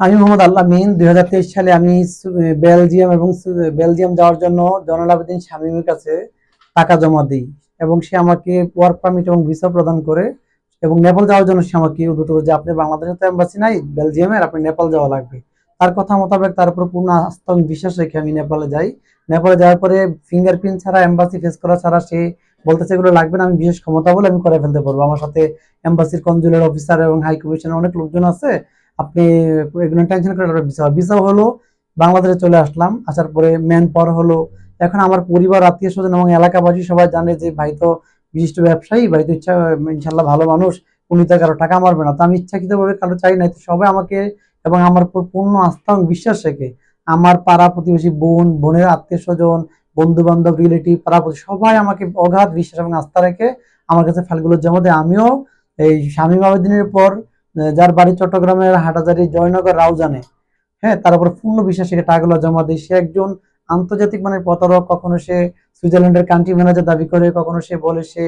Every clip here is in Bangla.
আমি মোহাম্মদ আল্লাহ মিন দু হাজার তেইশ সালে আমি বেলজিয়াম এবং বেলজিয়াম যাওয়ার জন্য জয়নাল আবেদিন শামীমের কাছে টাকা জমা দিই এবং সে আমাকে ওয়ার্ক পারমিট এবং ভিসা প্রদান করে এবং নেপাল যাওয়ার জন্য সে আমাকে উদ্যত করে যে, আপনি বাংলাদেশে তো এম্বাসি নাই বেলজিয়ামের আপনি নেপাল যাওয়া লাগবে। তার কথা মোতাবেক তার উপর পূর্ণ আস্থা বিশ্বাস রেখে আমি নেপালে যাই। নেপালে যাওয়ার পরে ফিঙ্গারপ্রিন্ট ছাড়া এম্বাসি ফেস করা ছাড়া সে বলতেছে, এগুলো লাগবে না, আমি বিশেষ ক্ষমতা বলে আমি করে ফেলতে পারব। আমার সাথে এম্বাসির কনজুলার অফিসার এবং হাই কমিশনের অনেক লোকজন আছে। আপনি এগুলো টেনশন করে ভিসা ভিসা হলো বাংলাদেশে চলে আসলাম, আসার পরে ম্যান পাওয়ার হলো এখন আমার পরিবার, আত্মীয় স্বজন এবং এলাকাবাসী সবাই জানে যে ভাই তো বিশিষ্ট ব্যবসায়ী, ভাই তো ইচ্ছা ইনশাল্লাহ ভালো মানুষ, উনি তো কারও টাকা মারবে না। তো আমি ইচ্ছাকৃতভাবে কারও চাই তো সবাই আমাকে এবং আমার পূর্ণ আস্থা এবং বিশ্বাস রেখে আমার পাড়া প্রতিবেশী বোন, বোনের আত্মীয় স্বজন বন্ধু বান্ধব রিলেটিভ পাড়া প্রতি- সবাই আমাকে অগাধ বিশ্বাস এবং আস্থা রেখে আমার কাছে ফাইলগুলো জমা দেয়। আমিও এই শামীম আবেদিনের পর যার বাড়ি চট্টগ্রামের হাটাজারি জয়নগর, রাউজানে। হ্যাঁ তার উপর পূর্ণ বিশ্বাস টাকাগুলো জমা দেয়। সে একজন আন্তর্জাতিক মানের প্রতারক, কখনো সে সুইজারল্যান্ডের কান্ট্রি ম্যানেজার দাবি করে, কখনো সে বলে সে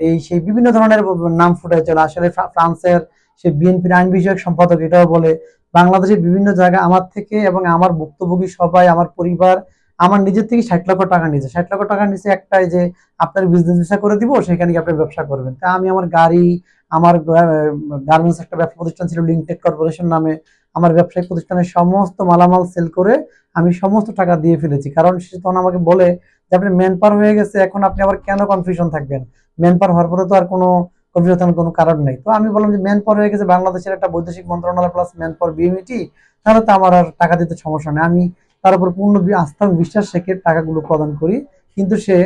এই, সেই বিভিন্ন ধরনের নাম ফুটে চলে। আসলে ফ্রান্সের সে বিএনপির আইন বিষয়ক সম্পাদক এটাও বলে, বাংলাদেশের বিভিন্ন জায়গায় আমার থেকে এবং আমার ভুক্তভোগী সবাই, আমার পরিবার, আমার নিজের থেকে ষাট লক্ষ টাকা নিয়েছে। ষাট লক্ষ টাকা নিচে একটাই যে, আপনার বিজনেস ভিসা করে দিব, সেখানে গিয়ে আপনি ব্যবসা করবেন। তা আমি আমার গাড়ি আমার গার্মেন্টস একটা ব্যবসা প্রতিষ্ঠান ছিল লিঙ্কটেক কর্পোরেশন নামে। আমার ব্যবসায়িক প্রতিষ্ঠানের সমস্ত মালামাল সেল করে আমি সমস্ত টাকা দিয়ে ফেলেছি। কারণ সে তখন আমাকে বলে যে, আপনি ম্যান পাওয়ার হয়ে গেছে, এখন আপনি আবার কেন কনফিউশন থাকবেন? ম্যান পাওয়ার হওয়ার পরে তো আর কোনো কনফিউশন থাকার কোনো কারণ নেই। তো আমি বললাম যে ম্যান পাওয়ার হয়ে গেছে, বাংলাদেশের একটা বৈদেশিক মন্ত্রণালয় প্লাস ম্যান পাওয়ার বিএমইটি তাহলে তো আমার আর টাকা দিতে সমস্যা নেই। আমি তার উপর পূর্ণ আস্থা বিশ্বাস রেখে টাকাগুলো প্রদান করি। কিন্তু সে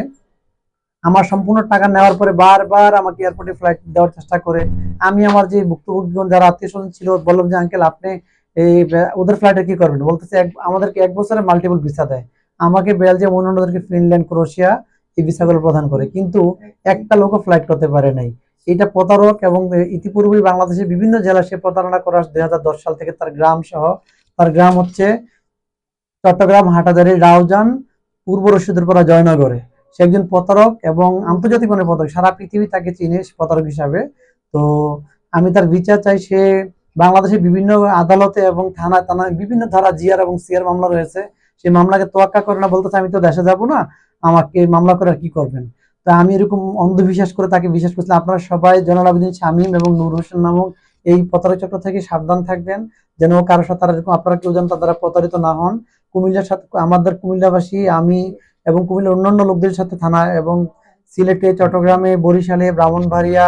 আমার সম্পূর্ণ টাকা নেওয়ার পরে বারবার আমাকে এয়ারপোর্টে ফ্লাইট দেওয়ার চেষ্টা করে। আমি আমার যে ভুক্তভোগীগণ যারা আত্মীয় স্বজন ছিল বললাম যে আঙ্কেল আপনি এই, ওদের ফ্লাইটে কি করবেন? বলতেছে আমাদেরকে এক বছরে মাল্টিপল ভিসা দেয়। আমাকে বেলজিয়াম অন্যান্যদেরকে ফিনল্যান্ড ক্রোয়েশিয়া এই ভিসাগুলো প্রদান করে। কিন্তু একটা লোকও ফ্লাইট করতে পারে নাই। এটা প্রতারক এবং ইতিপূর্বেই বাংলাদেশের বিভিন্ন জেলা সে প্রতারণা করা দুই হাজার দশ সাল থেকে তার গ্রাম সহ, তার গ্রাম হচ্ছে চট্টগ্রাম হাটাজারি রাউজান, পূর্ব রশিদুরপাড়া, জয়নগরে। সে একজন প্রতারক এবং আন্তর্জাতিক মানের প্রতারক। সারা পৃথিবী তাকে চিনে প্রতারক হিসাবে। তো আমি তার বিচার চাই। সে বাংলাদেশের বিভিন্ন আদালতে এবং থানা থানা বিভিন্ন ধারা জিআর এবং সিআর মামলা রয়েছে। সেই মামলাকে তোয়াক্কা করে না বলতেছে, আমি তো দেশে যাব না। আমাকে মামলা করে কি করবেন? তা আমি এরকম অন্ধবিশ্বাস করে তাকে বিশ্বাস করছিলাম আপনারা সবাই জনাল আবেদিন শামীম এবং নূর হোসেন নামক এই প্রতারক চক্র থেকে সাবধান থাকবেন। যেন কারোর সাথে তারা এরকম আপনারা কেউ যেন তার প্রতারিত না হন। কুমিল্লার সাথে, আমাদের কুমিল্লাবাসী, আমি এবং কুমিল্লার অন্যান্য লোকদের সাথে থানা এবং সিলেটে, চট্টগ্রামে, বরিশালে, ব্রাহ্মণবাড়িয়া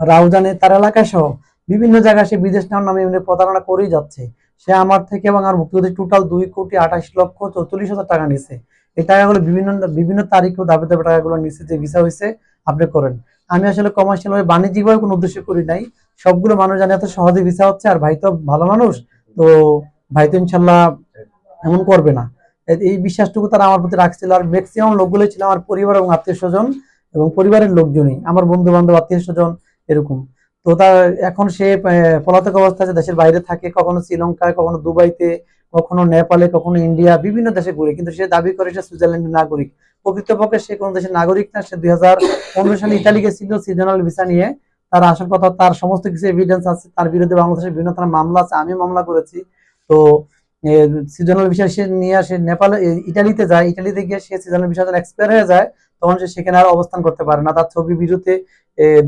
রাউজানে, তার এলাকায় সহ বিভিন্ন জায়গায় সে বিদেশ নেওয়ার নামে এমনি প্রতারণা করেই যাচ্ছে। সে আমার থেকে এবং আমার ভুক্তভোগী টোটাল দুই কোটি আঠাশ লক্ষ চৌচল্লিশ হাজার টাকা নিছে। এই টাকাগুলো বিভিন্ন বিভিন্ন তারিখে দাবি দাবি টাকাগুলো নিচ্ছে যে ভিসা হয়েছে আপনি করেন। আমি আসলে কমার্শিয়াল ভাবে বাণিজ্যিকভাবে কোনো উদ্দেশ্য করি নাই। সবগুলো মানুষ জানে, এত সহজে ভিসা হচ্ছে, আর ভাই তো ভালো মানুষ, তো ভাই তো ইনশাল্লাহ এমন করবে না। এই বিশ্বাসটুকু তারা আমার প্রতি রাখছিল। আর ম্যাক্সিমাম লোকগুলো ছিল আমার পরিবার এবং আত্মীয় স্বজন এবং পরিবারের লোকজনই। আমার বন্ধু বান্ধব আত্মীয় স্বজন এরকম। তো তার এখন সে পলাতক অবস্থায় দেশের বাইরে থাকে, কখনো শ্রীলঙ্কায়, কখনো দুবাইতে, কখনো নেপালে, কখনো ইন্ডিয়া, বিভিন্ন দেশে ঘুরে। কিন্তু সে দাবি করে সে সুইজারল্যান্ডের নাগরিক। প্রকৃতপক্ষে সে কোনো দেশের নাগরিক না। সে দুই হাজার পনেরো সালে ইতালি গেছিল, সিজনাল ভিসা নিয়ে। তার আসল কথা, তার সমস্ত কিছু এভিডেন্স আছে। তার বিরুদ্ধে বাংলাদেশের বিভিন্ন থানায় মামলা আছে। আমি মামলা করেছি। তো সিজনাল ভিসা সে নিয়ে সে নেপালে ইটালিতে যায়, ইটালিতে গিয়ে সে সিজনাল ভিসা যখন এক্সপায়ার হয়ে যায়, তখন সে সেখানে আর অবস্থান করতে পারে না। তার ছবি বিরুদ্ধে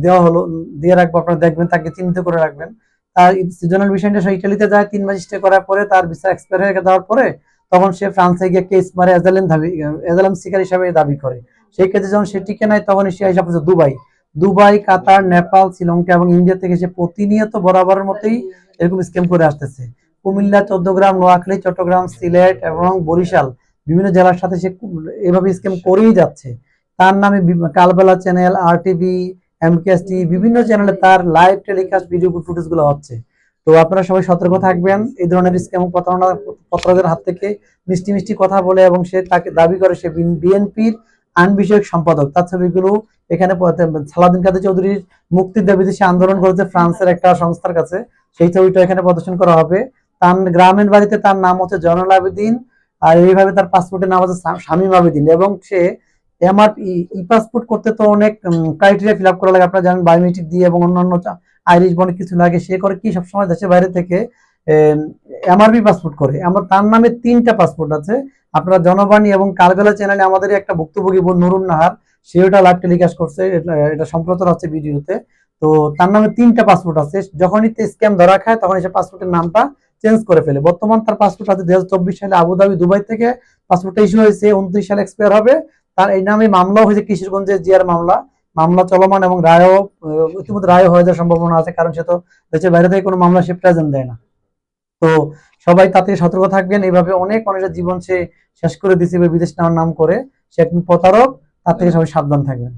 দেওয়া হলো, দিয়ে রাখব, আপনারা দেখবেন, তাকে চিহ্নিত করে রাখবেন। তার সিজনাল ভিসাটা সে ইটালিতে যায়, তিন মাস স্টে করার পরে তার ভিসা এক্সপায়ার হয়ে যাওয়ার পরে, তখন সে ফ্রান্সে গিয়ে কেস মারে এজালেম দাবি এজালেম শিকার হিসাবে দাবি করে। সেই ক্ষেত্রে যখন সে টিকে নেয় তখন সে হিসাব হচ্ছে Dubai. Dubai, Qatar, Nepal, Sri Lanka এবং ইন্ডিয়া থেকে সে প্রতিনিয়ত বরাবরের মতোই এরকম স্ক্যাম করে আসতেছে। কুমিল্লা, চৌদ্দগ্রাম, নোয়াখালী, চট্টগ্রাম, সিলেট এবং বরিশাল বিভিন্ন জেলার সাথে সে এভাবে স্ক্যাম করেই যাচ্ছে। তার নামে কালবেলা চ্যানেল আর টিভি এমকেএসটি বিভিন্ন চ্যানেলে তার লাইভ টেলিকাস্ট ভিডিও ফুটেজগুলো হচ্ছে। তো আপনারা সবাই সতর্ক থাকবেন, এই ধরনের স্ক্যাম প্রতারণা হাত থেকে মিষ্টি মিষ্টি কথা বলে এবং সে তাকে দাবি করে সে বিএনপির আইন বিষয়ক সম্পাদক। তার ছবিগুলো এখানে সালাদিন কাদের চৌধুরীর মুক্তির দাবিতে সে আন্দোলন করেছে ফ্রান্সের একটা সংস্থার কাছে। সেই ছবিটা এখানে প্রদর্শন করা হবে। তার গ্রামের বাড়িতে তার নাম হচ্ছে জয়নুল আবেদিন, আর এইভাবে তার পাসপোর্টের নাম হচ্ছে শামীম আবেদিন। এবং সে এমআর ই পাসপোর্ট করতে তো অনেক ক্রাইটেরিয়া ফিল আপ করা লাগে। আপনারা জানেন বায়োমেট্রিক দিয়ে এবং অন্যান্য আইরিশ বনে কিছু লাগে। সে করে কি সবসময় দেশের বাইরে থেকে এমআরবি পাসপোর্ট করে। আমার তার নামে তিনটা পাসপোর্ট আছে। আপনারা জনবাণী এবং কারবেলা চ্যানেলে আমাদের একটা ভুক্তভোগী বোন নুরুন নাহার সে ওটা লাইভ টেলিকাস্ট করছে। এটা এটা সম্প্রচার হচ্ছে ভিডিওতে তো। তার নামে তিনটা পাসপোর্ট আছে। যখনই স্ক্যাম ধরা খায় তখন সে পাসপোর্টের নামটা চেঞ্জ করে ফেলে। বর্তমান তার পাসপোর্ট আছে দুই হাজার চব্বিশ সালে আবুধাবি, দুবাই থেকে পাসপোর্টটা ইস্যু হয়েছে, উনত্রিশ সালে এক্সপায়ার হবে। তার এই নামে মামলাও হয়েছে কিশোরগঞ্জের জিয়ার মামলা। মামলা চলমান এবং রায়ও ইতিমধ্যে রায় হয়ে যাওয়ার সম্ভাবনা আছে, কারণ সে তো দেশের বাইরে থেকে কোনো মামলা সে প্রেজেন্ট দেয় না। তো সবাই তাতে সতর্ক থাকবেন। এইভাবে অনেক মানুষের জীবন সে শেষ করে বা বিদেশ নেওয়ার নাম করে। সে একজন প্রতারক, তার থেকে সবাই সাবধান থাকবেন।